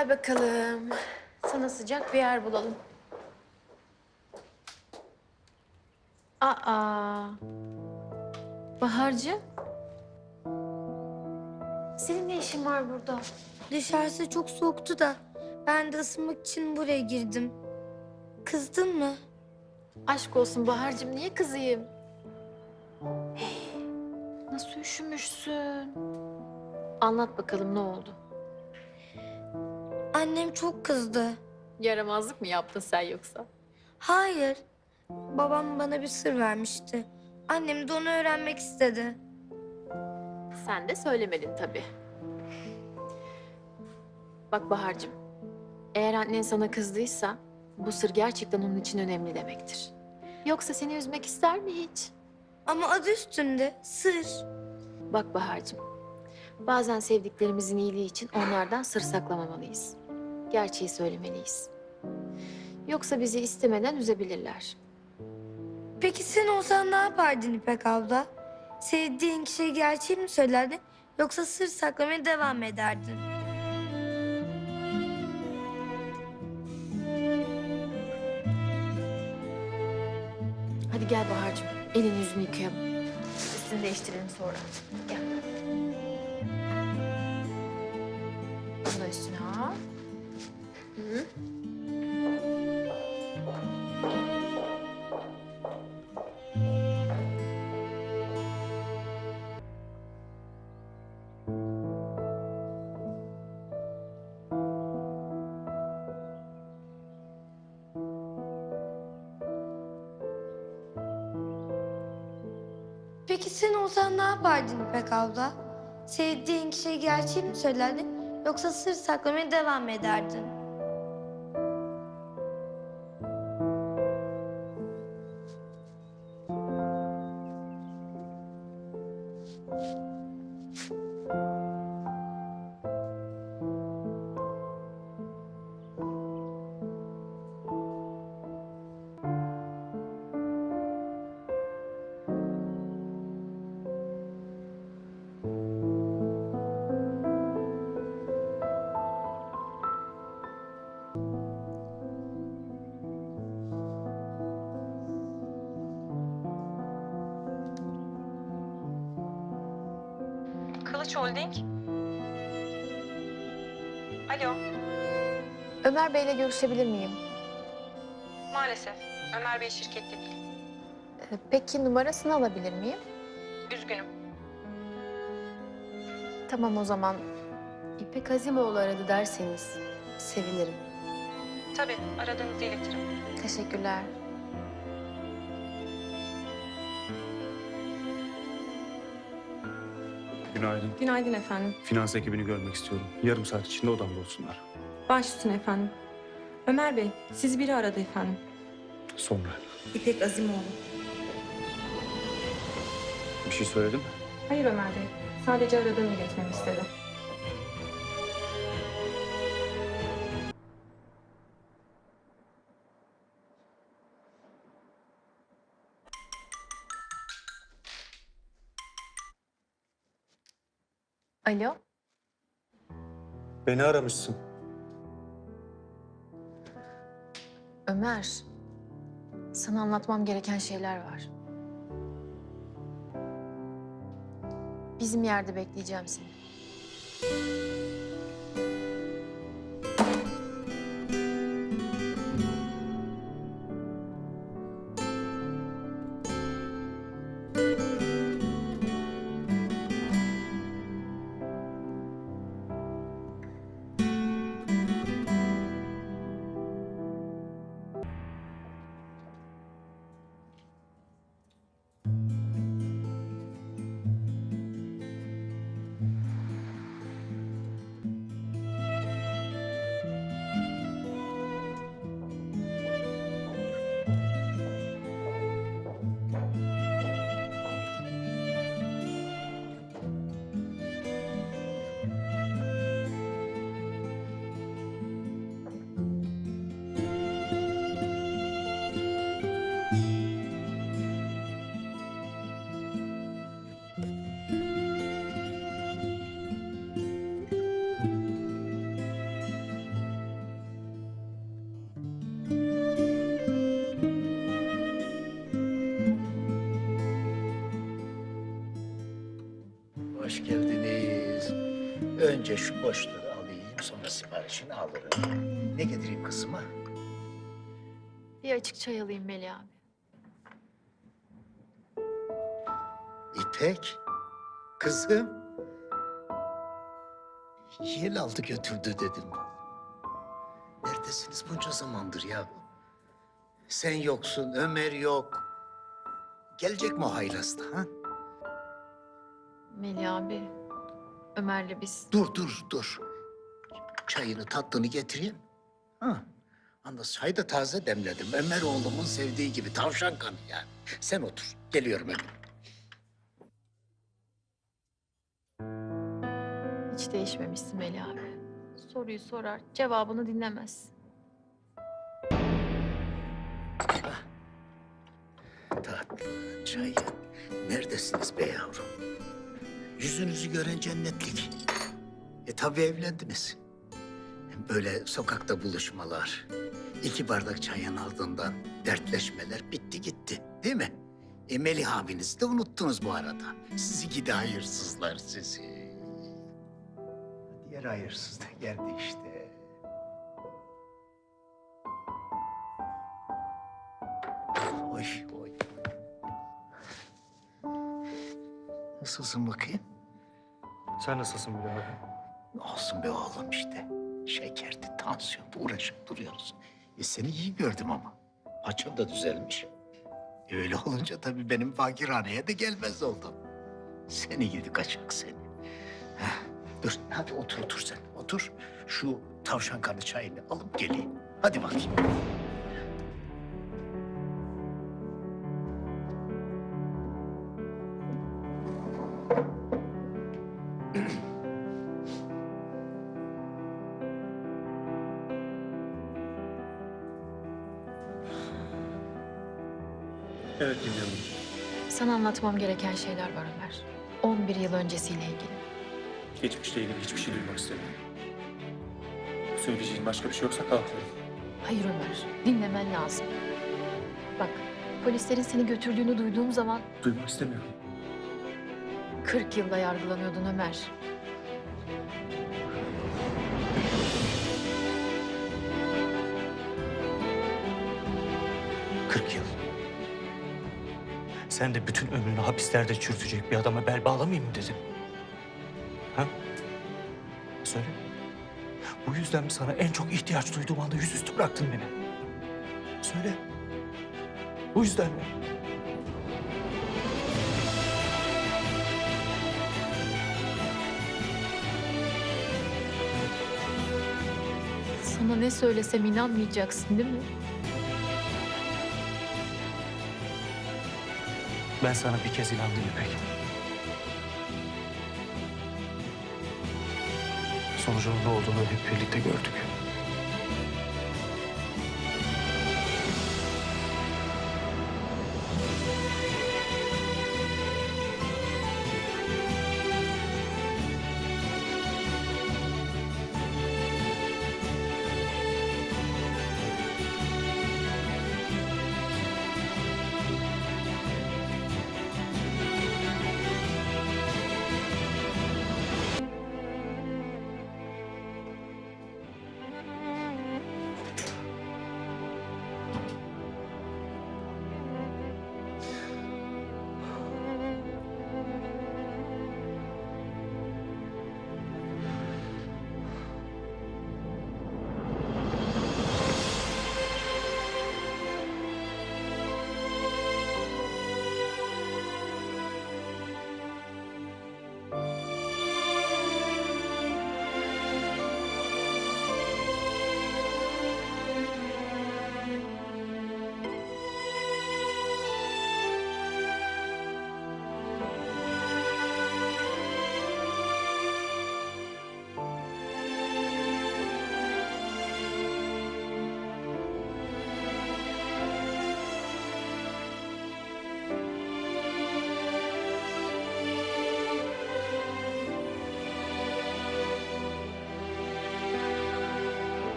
Gel bakalım. Sana sıcak bir yer bulalım. Aa. Bahar'cığım. Senin ne işin var burada? Dışarısı çok soğuktu da ben de ısınmak için buraya girdim. Kızdın mı? Aşk olsun Bahar'cığım niye kızayım? Hey, nasıl üşümüşsün? Anlat bakalım ne oldu? Annem çok kızdı. Yaramazlık mı yaptın sen yoksa? Hayır. Babam bana bir sır vermişti. Annem de onu öğrenmek istedi. Sen de söylemedin tabii. Bak Bahar'cığım, eğer annen sana kızdıysa bu sır gerçekten onun için önemli demektir. Yoksa seni üzmek ister mi hiç? Ama adı üstünde sır. Bak Bahar'cığım, bazen sevdiklerimizin iyiliği için onlardan sır saklamamalıyız. Gerçeği söylemeliyiz. Yoksa bizi istemeden üzebilirler. Peki sen olsan ne yapardın İpek abla? Sevdiğin kişiye gerçeği mi söylerdin yoksa sır saklamaya devam mı ederdin? Hadi gel Bahar'cığım, elini yüzünü yıkayalım. Üstünü değiştirelim sonra. Gel. Peki sen olsan ne yapardın İpek abla? Sevdiğin kişiye gerçeği mi söylerdin yoksa sır saklamaya devam ederdin? Kılıç Holding. Alo, Ömer Bey'le görüşebilir miyim? maalesef Ömer Bey şirkette değil. Ee, Peki numarasını alabilir miyim? Üzgünüm. Tamam o zaman. İpek Azimoğlu aradı derseniz sevinirim. Tabii, aradığınızı iletirim. Teşekkürler. Günaydın. Günaydın efendim. Finans ekibini görmek istiyorum. Yarım saat içinde odamda olsunlar. Baş üstüne efendim. Ömer Bey, siz biri aradı efendim. Sonra. İpek Azimoğlu. Bir şey söyledim. Hayır Ömer Bey, sadece aradığını iletmemi istedi. Alo. Beni aramışsın. Ömer. Sana anlatmam gereken şeyler var. Bizim yerde bekleyeceğim seni. Önce şu boşluğu alayım, sonra siparişini alırım. Ne getireyim kızıma? Bir açık çay alayım Melih abi. İpek, kızım. Yel aldı götürdü dedim. Neredesiniz bunca zamandır ya? Sen yoksun, Ömer yok. Gelecek mi o haylaz da ha? Melih abi, Ömer'le biz... Dur, dur, dur. Çayını, tatlını getireyim. Ha. Anda çay da taze demledim. Ömer oğlumun sevdiği gibi tavşan kanı yani. Sen otur. Geliyorum hemen. Hiç değişmemişsin Melih abi. Soruyu sorar, cevabını dinlemez. Tatlı, çayı. Neredesiniz be yavrum? Yüzünüzü gören cennetlik. E tabii evlendiniz. Böyle sokakta buluşmalar, iki bardak çayın ardından dertleşmeler bitti gitti. Değil mi? E Melih abinizi de unuttunuz bu arada. Sizi gidi hayırsızlar sizi. Diğer hayırsız da geldi işte. Oy oy. Nasılsın bakayım? Sen nasılsın Melih abi? Olsun be oğlum işte. Şekerdi, tansiyondu uğraşıp duruyoruz. E seni iyi gördüm ama. Paçan da düzelmiş. E öyle olunca tabii benim fakirhaneye de gelmez oldum. Seni gidi kaçak seni. Heh, dur hadi otur otur sen otur. Şu tavşan kanı çayını alıp geleyim. Hadi bakayım. Evet dinliyorum. Sana anlatmam gereken şeyler var Ömer. 11 yıl öncesiyle ilgili. Geçmişle ilgili hiçbir şey duymak istemiyorum. Söyleyeceğin başka bir şey yoksa kalkıyorum. Hayır Ömer, dinlemen lazım. Bak, polislerin seni götürdüğünü duyduğum zaman Duymak istemiyorum. 40 yılda yargılanıyordun Ömer. Kırk yıl. Sen de bütün ömrünü hapislerde çürütecek bir adama bel bağlamayayım mı dedin? Ha? Söyle. Bu yüzden mi sana en çok ihtiyaç duyduğum anda yüzüstü bıraktın beni? Söyle. Bu yüzden mi? Sana ne söylesem inanmayacaksın değil mi? Ben sana bir kez inandım İpek. Sonucunun ne olduğunu hep birlikte gördük.